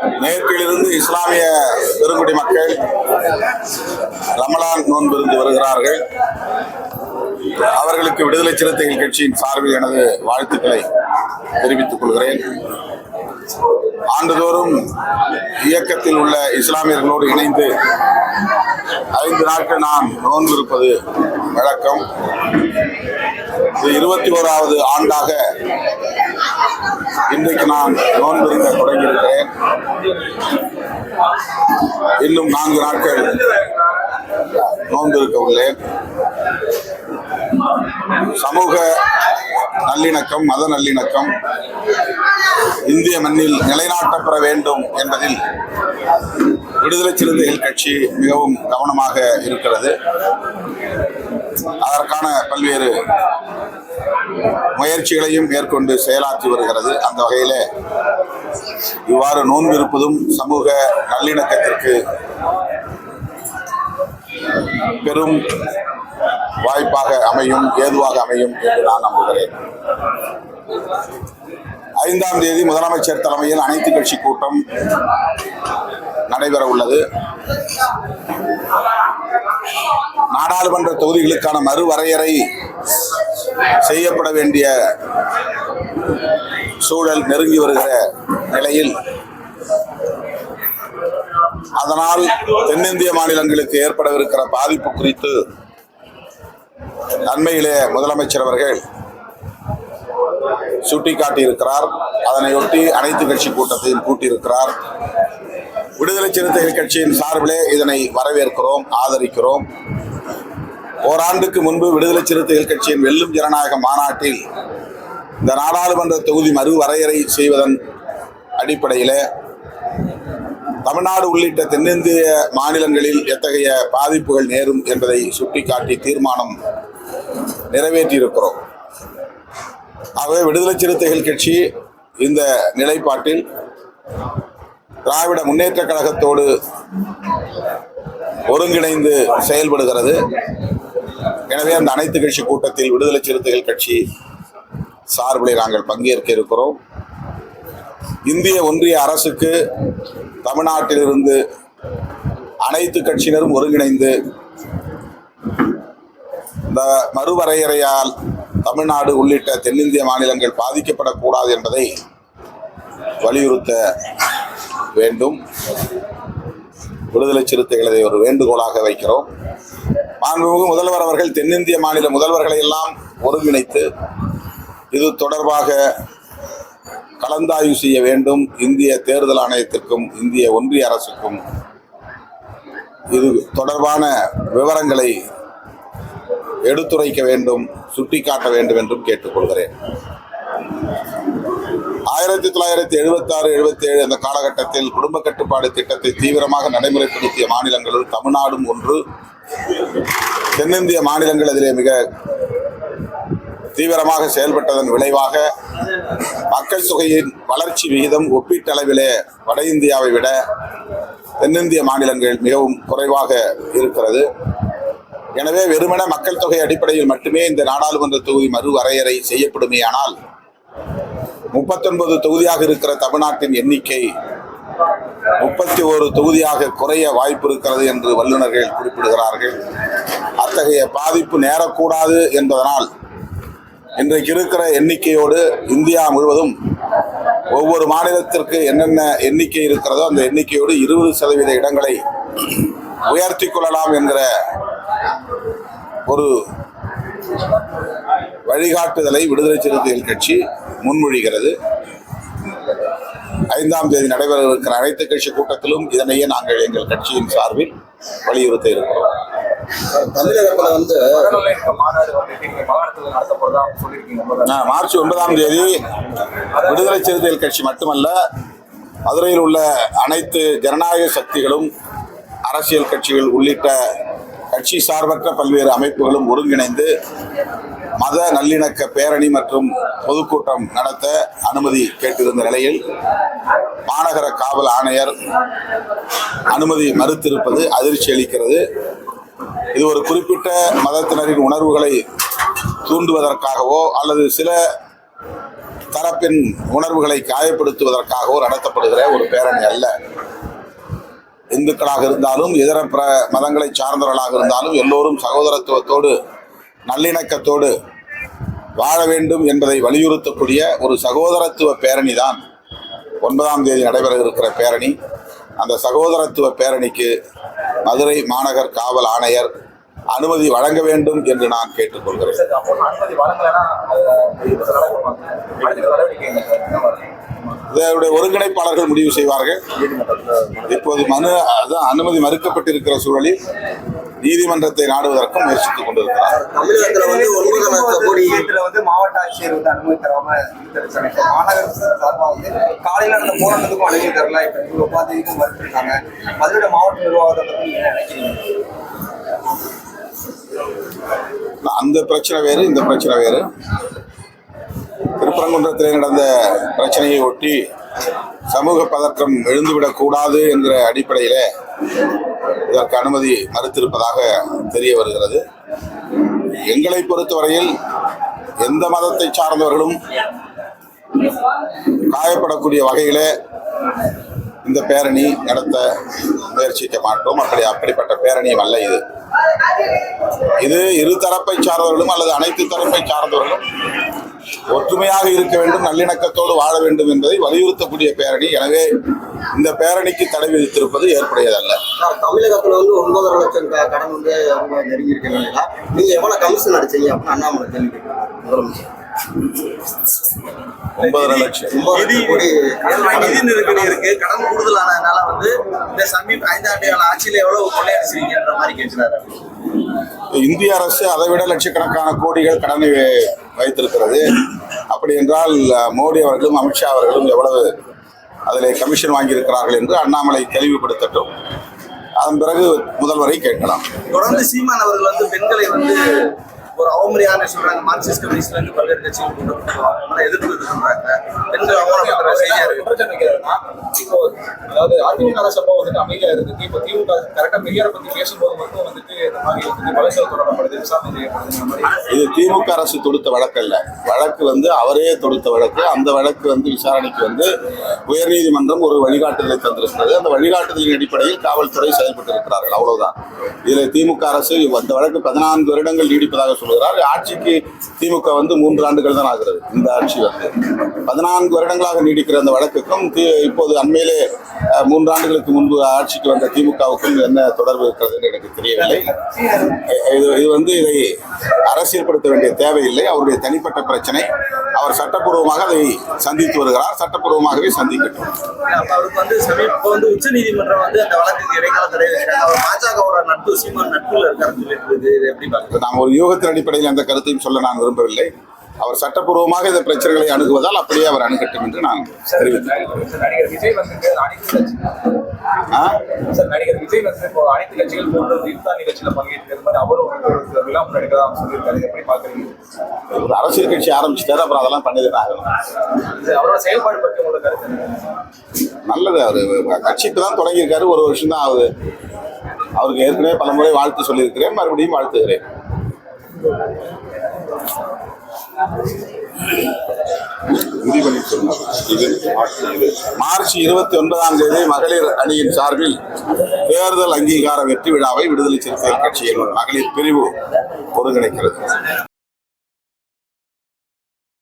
மேற்கிலிருந்து இஸ்லாமிய பெருங்குடி மக்கள் ரமலான் நோன்பிருந்து வருகிறார்கள். அவர்களுக்கு விடுதலை சிறுத்தைகள் கட்சியின் சார்பில் எனது வாழ்த்துக்களை தெரிவித்துக் கொள்கிறேன். ஆண்டுதோறும் இயக்கத்தில் உள்ள இஸ்லாமியர்களோடு இணைந்து ஐந்து நாட்கள் நான் நோன்பு இருப்பது வழக்கம். இது இருபத்தி ஓராவது ஆண்டாக இன்றைக்கு நான் நோன்பிருக்க தொடங்கியிருக்கிறேன். இன்னும் நான்கு நாட்கள் நோன்பு இருக்க உள்ளேன் சமூக நல்லிணக்கம் மத நல்லிணக்கம் இந்திய மண்ணில் நிலைநாட்டப்பெற வேண்டும் என்பதில் விடுதலை சிறுத்தைகள் கட்சி மிகவும் கவனமாக இருக்கிறது. அதற்கான பல்வேறு முயற்சிகளையும் மேற்கொண்டு செயலாற்றி வருகிறது. அந்த வகையில இவ்வாறு நோன்பு இருப்பதும் சமூக நல்லிணக்கத்திற்கு பெரும் வாய்ப்பாக அமையும் ஏதுவாக அமையும் என்று நான் நம்புகிறேன். ஐந்தாம் தேதி முதலமைச்சர் தலைமையில் அனைத்து கட்சி கூட்டம் நடைபெற உள்ளது. நாடாளுமன்ற தொகுதிகளுக்கான மறுவரையறை செய்யப்பட வேண்டிய சூழல் நெருங்கி வருகிற நிலையில் அதனால் தென்னிந்திய மாநிலங்களுக்கு ஏற்படவிருக்கிற பாதிப்பு குறித்து நன்மையிலே முதலமைச்சர் அவர்கள் சுட்டிக்காட்டியிருக்கிறார். அதனையொட்டி அனைத்து கட்சி கூட்டத்தையும் கூட்டியிருக்கிறார். விடுதலை சிறுத்தைகள் கட்சியின் சார்பிலே இதனை வரவேற்கிறோம் ஆதரிக்கிறோம். ஓராண்டுக்கு முன்பு விடுதலை சிறுத்தைகள் கட்சியின் வெல்லும் ஜனநாயக மாநாட்டில் இந்த நாடாளுமன்ற தொகுதி மறுவரையறை செய்வதன் அடிப்படையில் தமிழ்நாடு உள்ளிட்ட தென்னிந்திய மாநிலங்களில் எத்தகைய பாதிப்புகள் நேரும் என்பதை சுட்டிக்காட்டி தீர்மானம் நிறைவேற்றியிருக்கிறோம். ஆகவே விடுதலை சிறுத்தைகள் கட்சி இந்த நிலைப்பாட்டில் திராவிட முன்னேற்ற கழகத்தோடு ஒருங்கிணைந்து செயல்படுகிறது. எனவே அந்த அனைத்து கட்சி கூட்டத்தில் விடுதலை சிறுத்தைகள் கட்சி சார்பிலே நாங்கள் பங்கேற்க இருக்கிறோம். இந்திய ஒன்றிய அரசுக்கு தமிழ்நாட்டிலிருந்து அனைத்து கட்சியினரும் ஒருங்கிணைந்து இந்த மறுவரையறையால் தமிழ்நாடு உள்ளிட்ட தென்னிந்திய மாநிலங்கள் பாதிக்கப்படக்கூடாது என்பதை வலியுறுத்த வேண்டும். விடுதலை சிறுத்தைகளை ஒரு வேண்டுகோளாக வைக்கிறோம். மாண்புமிகு முதல்வர் அவர்கள் தென்னிந்திய மாநில முதல்வர்களை எல்லாம் ஒருங்கிணைத்து இது தொடர்பாக கலந்தாய்வு செய்ய வேண்டும். இந்திய தேர்தல் ஆணையத்திற்கும் இந்திய ஒன்றிய அரசுக்கும் இது தொடர்பான விவரங்களை எடுத்துரைக்க வேண்டும் சுட்டிக்காட்ட வேண்டும் என்றும் கேட்டுக்கொள்கிறேன். ஆயிரத்தி தொள்ளாயிரத்தி எழுபத்தாறு எழுபத்தி ஏழு அந்த காலகட்டத்தில் குடும்ப கட்டுப்பாடு திட்டத்தை தீவிரமாக நடைமுறைப்படுத்திய மாநிலங்களுள் தமிழ்நாடும் ஒன்று. தென்னிந்திய மாநிலங்கள் அதிலே மிக தீவிரமாக செயல்பட்டதன் விளைவாக மக்கள் தொகையின் வளர்ச்சி விகிதம் ஒப்பீட்டளவிலே வட இந்தியாவை விட தென்னிந்திய மாநிலங்கள் மிகவும் குறைவாக இருக்கிறது. எனவே வெறுமன மக்கள் தொகை அடிப்படையில் மட்டுமே இந்த நாடாளுமன்ற தொகுதி மறுவரையறை செய்யப்படுமேயானால் முப்பத்தொன்பது தொகுதியாக இருக்கிற தமிழ்நாட்டின் எண்ணிக்கை முப்பத்தி ஒரு தொகுதியாக குறைய வாய்ப்பு இருக்கிறது என்று வல்லுநர்கள் குறிப்பிடுகிறார்கள். அத்தகைய பாதிப்பு நேரக்கூடாது என்பதனால் இன்றைக்கு இருக்கிற எண்ணிக்கையோடு இந்தியா முழுவதும் ஒவ்வொரு மாநிலத்திற்கு என்னென்ன எண்ணிக்கை இருக்கிறதோ அந்த எண்ணிக்கையோடு இருபது சதவீத இடங்களை உயர்த்தி கொள்ளலாம் என்கிற ஒரு வழிகாட்டுதலை விடுதலை சிறுத்தைகள் கட்சி முன்மொழிகிறது. ஐந்தாம் தேதி நடைபெற இருக்கிற அனைத்து கட்சி கூட்டத்திலும் இதனையே நாங்கள் எங்கள் கட்சியின் சார்பில் வலியுறுத்த இருக்கிறோம். தமிழகத்துல வந்து மார்ச் ஒன்பதாம் தேதி விடுதலை சிறுத்தைகள் கட்சி மட்டுமல்ல மதுரையில் உள்ள அனைத்து ஜனநாயக சக்திகளும் அரசியல் கட்சிகள் உள்ளிட்ட கட்சி சார்பற்ற பல்வேறு அமைப்புகளும் ஒருங்கிணைந்து மத நல்லிணக்க பேரணி மற்றும் பொதுக்கூட்டம் நடத்த அனுமதி கேட்டிருந்த நிலையில் மாநகர காவல் ஆணையர் அனுமதி மறுத்திருப்பது அதிர்ச்சி அளிக்கிறது. இது ஒரு குறிப்பிட்ட மதத்தினரின் உணர்வுகளை தூண்டுவதற்காகவோ அல்லது சில தரப்பின் உணர்வுகளை காயப்படுத்துவதற்காகவோ நடத்தப்படுகிற ஒரு பேரணி அல்ல. இந்துக்களாக இருந்தாலும் இதர பிற மதங்களை சார்ந்தவர்களாக இருந்தாலும் எல்லோரும் சகோதரத்துவத்தோடு நல்லிணக்கத்தோடு வாழ வேண்டும் என்பதை வலியுறுத்தக்கூடிய ஒரு சகோதரத்துவ பேரணி தான் ஒன்பதாம் தேதி நடைபெற இருக்கிற பேரணி. அந்த சகோதரத்துவ பேரணிக்கு மதுரை மாநகர் காவல் ஆணையர் அனுமதி வழங்க வேண்டும் என்று நான் கேட்டுக்கொள்கிறேன்? இதனுடைய ஒருங்கிணைப்பாளர்கள் முடிவு செய்வார்கள். இப்போது மனு அதான் அனுமதி மறுக்கப்பட்டிருக்கிற சூழலில் நீதிமன்றத்தை நாடுவதற்கும் முயற்சித்துக் கொண்டிருக்கிறார். தமிழகத்துல வந்து வந்து மாவட்ட ஆட்சியர் வந்து அனுமதி தராம தெரிவிச்சாங்க இப்போ மாநகர சார்பா வந்து காலையில அந்த போராட்டத்துக்கும் அனுமதி தரல. இப்ப உபாதிக்கும் மறுத்திருக்காங்க மதுரை மாவட்ட நிர்வாகத்தை பத்தி நீங்க என்ன நினைக்கிறீங்க? அந்த பிரச்சனை வேறு இந்த பிரச்சனை வேறு. திருப்பரங்குன்றத்தில் நடந்த பிரச்சனையை ஒட்டி சமூக பதற்றம் எழுந்துவிடக் கூடாது என்கிற அடிப்படையில இதற்கு அனுமதி மறுத்திருப்பதாக தெரிய வருகிறது. எங்களை பொறுத்தவரையில் எந்த மதத்தை சார்ந்தவர்களும் காயப்படக்கூடிய வகையிலே இந்த பேரணி நடத்த முயற்சிக்க மாட்டோம். அப்படி அப்படிப்பட்ட பேரணியும் அல்ல இது. இது இரு தரப்பை சார்ந்தவர்களும் அல்லது அனைத்து தரப்பை சார்ந்தவர்களும் ஒற்றுமையாக இருக்க வேண்டும் நல்லிணக்கத்தோடு வாழ வேண்டும் என்பதை வலியுறுத்தக்கூடிய பேரணி. எனவே இந்த பேரணிக்கு தடை விதித்திருப்பது ஏற்புடையதல்ல. தமிழகத்துல வந்து ஒன்பதரை லட்சம் கடன் வந்து ரொம்ப நெருங்கி இருக்கீங்களா நீங்க எவ்வளவு கமிஷன் அடிச்சீங்க அப்படின்னு அண்ணாமலை கேள்வி முதலமைச்சர். ஒன்பதரை லட்சம். நிதி நெருக்கடி இருக்கு கடன் கூடுதலானதுனால வந்து இந்த சமீப ஐந்தாண்டு ஆட்சியில எவ்வளவு கொள்ளையடிச்சிருக்கீங்கன்ற மாதிரி கேட்கிறாரு. இந்திய அரசு அதை விட லட்சக்கணக்கான கோடிகள் கடனை வைத்திருக்கிறது. அப்படி என்றால் மோடி அவர்களும் அமித்ஷா அவர்களும் எவ்வளவு அதில் கமிஷன் வாங்கியிருக்கிறார்கள் என்று அண்ணாமலை தெளிவுபடுத்தட்டும். அதன் பிறகு முதல்வரை கேட்கலாம். தொடர்ந்து சீமான் அவர்கள் வந்து பெண்களை வந்து ஒரு அவமரியாதை சொல்றாங்க. மார்க்சிஸ்ட் கம்யூனிஸ்ட்ல இருந்து பல்வேறு கட்சிகள் எதிர்ப்பு பெண்கள் அவமானப்படுற செய்தியா இருக்கு. இப்போ அதாவது அதிமுக அரசு அப்போ வந்துட்டு அமைதியா இருக்கு இப்போ திமுக கரெக்டா பெரியார பத்தி பேசும்போது மட்டும் வந்துட்டு இந்த மாதிரி வந்துட்டு வழக்குகள் தொடரப்படுது விசாரணை செய்யப்படுது இது திமுக அரசு தொடுத்த வழக்கு அல்ல. வழக்கு வந்து அவரே தொடுத்த வழக்கு. அந்த வழக்கு வந்து விசாரணைக்கு வந்து உயர்நீதிமன்றம் ஒரு வழிகாட்டுதலை தந்திருக்கிறது. அந்த வழிகாட்டுதலின் அடிப்படையில் காவல்துறை செயல்பட்டு இருக்கிறார்கள் அவ்வளவுதான். இதில் திமுக அரசு அந்த வழக்கு பதினான்கு வருடங்கள் நீடிப்பதாக சொல்கிறார் ஆட்சிக்கு திமுக வந்து மூன்று ஆண்டுகள் தான் ஆகிறது. இந்த ஆட்சி வந்து பதினான்கு வருடங்களாக நீடிக்கிற அந்த வழக்குக்கும் இப்போது அண்மையிலே அஹ், மூன்று ஆண்டுகளுக்கு முன்பு ஆட்சிக்கு வந்த திமுகவுக்கும் என்ன தொடர்பு இருக்கிறது என்று எனக்கு தெரியவில்லை. இது இது வந்து இதை அரசியல்படுத்த வேண்டிய தேவையில்லை. அவருடைய தனிப்பட்ட பிரச்சனை. அவர் சட்டப்பூர்வமாக அதை சந்தித்து வருகிறார். சட்டப்பூர்வமாகவே சந்திக்கட்டும். அவருக்கு வந்து இப்ப வந்து உச்ச நீதிமன்றம் வந்து அந்த வழக்குக்கு இடைக்கால தடை அவர் பாஜகவோட நட்பு சீமான் நட்புல இருக்காருன்னு. இது எப்படி நாம் ஒரு யூகத்தின் அடிப்படையில் அந்த கருத்தையும் சொல்ல நான் விரும்பவில்லை. அவர் சட்டப்பூர்வமாக இந்த பிரச்சனைகளை அணுகுவதால் அப்படியே அவர் அணுகட்டும் என்று நான் தெரிவித்தேன் சார் நடிகர் இப்போ ஒரு எப்படி ஒரு அரசியல் கட்சி ஆரம்பிச்சிட்டாரு அப்புறம் அதெல்லாம் பண்ணிதான் அவரோட செயல்பாடு கருத்து நல்லது அவர் கட்சிக்கு தான் தொடங்கியிருக்காரு ஒரு வருஷம் தான் ஆகுது. அவருக்கு ஏற்கனவே பல முறை வாழ்த்து சொல்லியிருக்கிறேன் மறுபடியும் வாழ்த்துகிறேன். மார்ச் இருபத்தி ஒன்பதாம் தேதி மகளிர் அணியின் சார்பில் தேர்தல் அங்கீகார வெற்றி விழாவை விடுதலை சிறுத்தைகள் கட்சியின் மகளிர் பிரிவு ஒருங்கிணைக்கிறது.